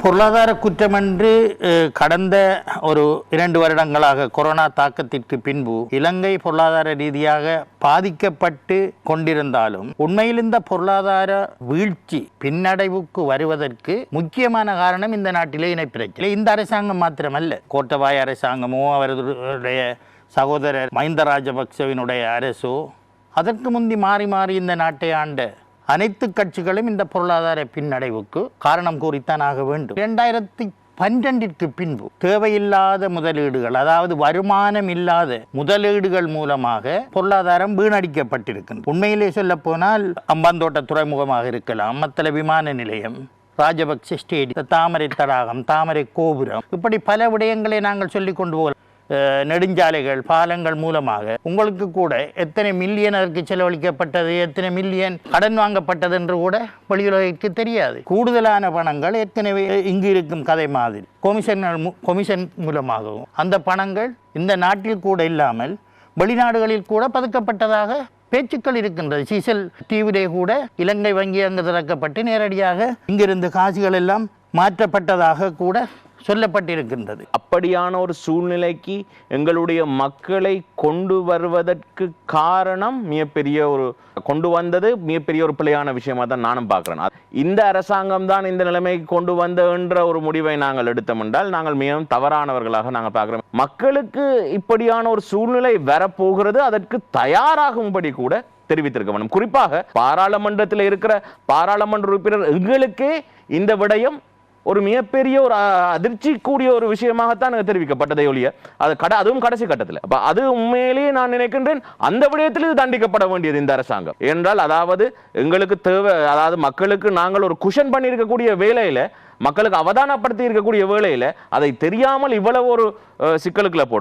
பொருளாதார குற்றம் என்று கடந்த ஒரு இரண்டு வருடங்களாக கொரோனா தாக்கத்திற்கு பின்பு இலங்கை பொருளாதார ரீதியாக பாதிக்கப்பட்டு கொண்டிருந்தாலும் உண்மையில் இந்த பொருளாதார வீழ்ச்சி பின்னடைவுக்கு வருவதற்கு முக்கியமான காரணம் இந்த நாட்டிலே இணைப்பிரச்சனை இந்த அரசாங்கம் மாத்திரமல்ல கோட்டபாய அரசாங்கமோ அவருடைய சகோதரர் மஹிந்த ராஜபக்சவினுடைய அரசோ அதற்கு முந்தி மாறி மாறி இந்த நாட்டை ஆண்ட அனைத்து கட்சிகளும் இந்த பொருளாதார பின்னடைவுக்கு காரணம் கூறித்தான் ஆக வேண்டும். இரண்டாயிரத்தி பன்னிரண்டிற்கு பின்பு தேவையில்லாத முதலீடுகள் அதாவது வருமானம் இல்லாத முதலீடுகள் மூலமாக பொருளாதாரம் வீணடிக்கப்பட்டிருக்கின்றது. உண்மையிலே சொல்ல போனால் அம்பாந்தோட்ட துறைமுகமாக இருக்கலாம் மத்தல விமான நிலையம் ராஜபக்ச ஸ்டேடியம் தாமரை தடாகம் தாமரை கோபுரம் இப்படி பல விடயங்களை நாங்கள் சொல்லிக் கொண்டு போகலாம். நெடுஞ்சாலைகள் பாலங்கள் மூலமாக உங்களுக்கு கூட எத்தனை மில்லியன் அதற்கு செலவழிக்கப்பட்டது எத்தனை மில்லியன் கடன் வாங்கப்பட்டது என்று கூட வெளியுலகிற்கு தெரியாது. கூடுதலான பணங்கள் ஏற்கனவே இங்கு இருக்கும் கதை மாதிரி கொமிஷன் மூ- கொமிஷன் மூலமாகவும். அந்த பணங்கள் இந்த நாட்டில் கூட இல்லாமல் வெளிநாடுகளில் கூட பதுக்கப்பட்டதாக பேச்சுக்கள் இருக்கின்றது. சீசல் தீவிலே கூட இலங்கை வங்கி அங்கு திறக்கப்பட்டு நேரடியாக இங்கிருந்து காசுகள் எல்லாம் மாற்றப்பட்டதாக கூட சொல்லப்பட்டிருக்கின்றது. அப்படியான ஒரு சூழ்நிலைக்கு எங்களுடைய மக்களை கொண்டு வருவதற்கு காரணம் மிகப்பெரிய ஒரு கொண்டு வந்தது மிகப்பெரிய ஒரு பிள்ளையான விஷயமா தான் நானும் பார்க்குறேன். இந்த அரசாங்கம் தான் இந்த நிலைமைக்கு கொண்டு வந்த என்ற ஒரு முடிவை நாங்கள் எடுத்தோம் என்றால் நாங்கள் மிகவும் தவறானவர்களாக நாங்கள் பார்க்குறோம். மக்களுக்கு இப்படியான ஒரு சூழ்நிலை வரப்போகிறது அதற்கு தயாராகும்படி கூட தெரிவித்திருக்க வேண்டும். குறிப்பாக பாராளுமன்றத்தில் இருக்கிற பாராளுமன்ற உறுப்பினர் எங்களுக்கே இந்த விடயம் ஒரு மிகப்பெரிய ஒரு அதிர்ச்சி கூடிய ஒரு விஷயமாகத்தான் எனக்கு தெரிவிக்கப்பட்டதை ஒழிய அது கட அதுவும் கடைசி கட்டத்தில். அப்போ அது உண்மையிலேயே நான் நினைக்கின்றேன் அந்த விடயத்தில் இது தண்டிக்கப்பட வேண்டியது இந்த அரசாங்கம். என்றால் அதாவது எங்களுக்கு தேவை அதாவது மக்களுக்கு நாங்கள் ஒரு குஷன் பண்ணியிருக்கக்கூடிய வேலையில் மக்களுக்கு அவதானப்படுத்தி இருக்கக்கூடிய வேலையில் அதை தெரியாமல் இவ்வளவு ஒரு சிக்கலுக்குள்ள போட்டு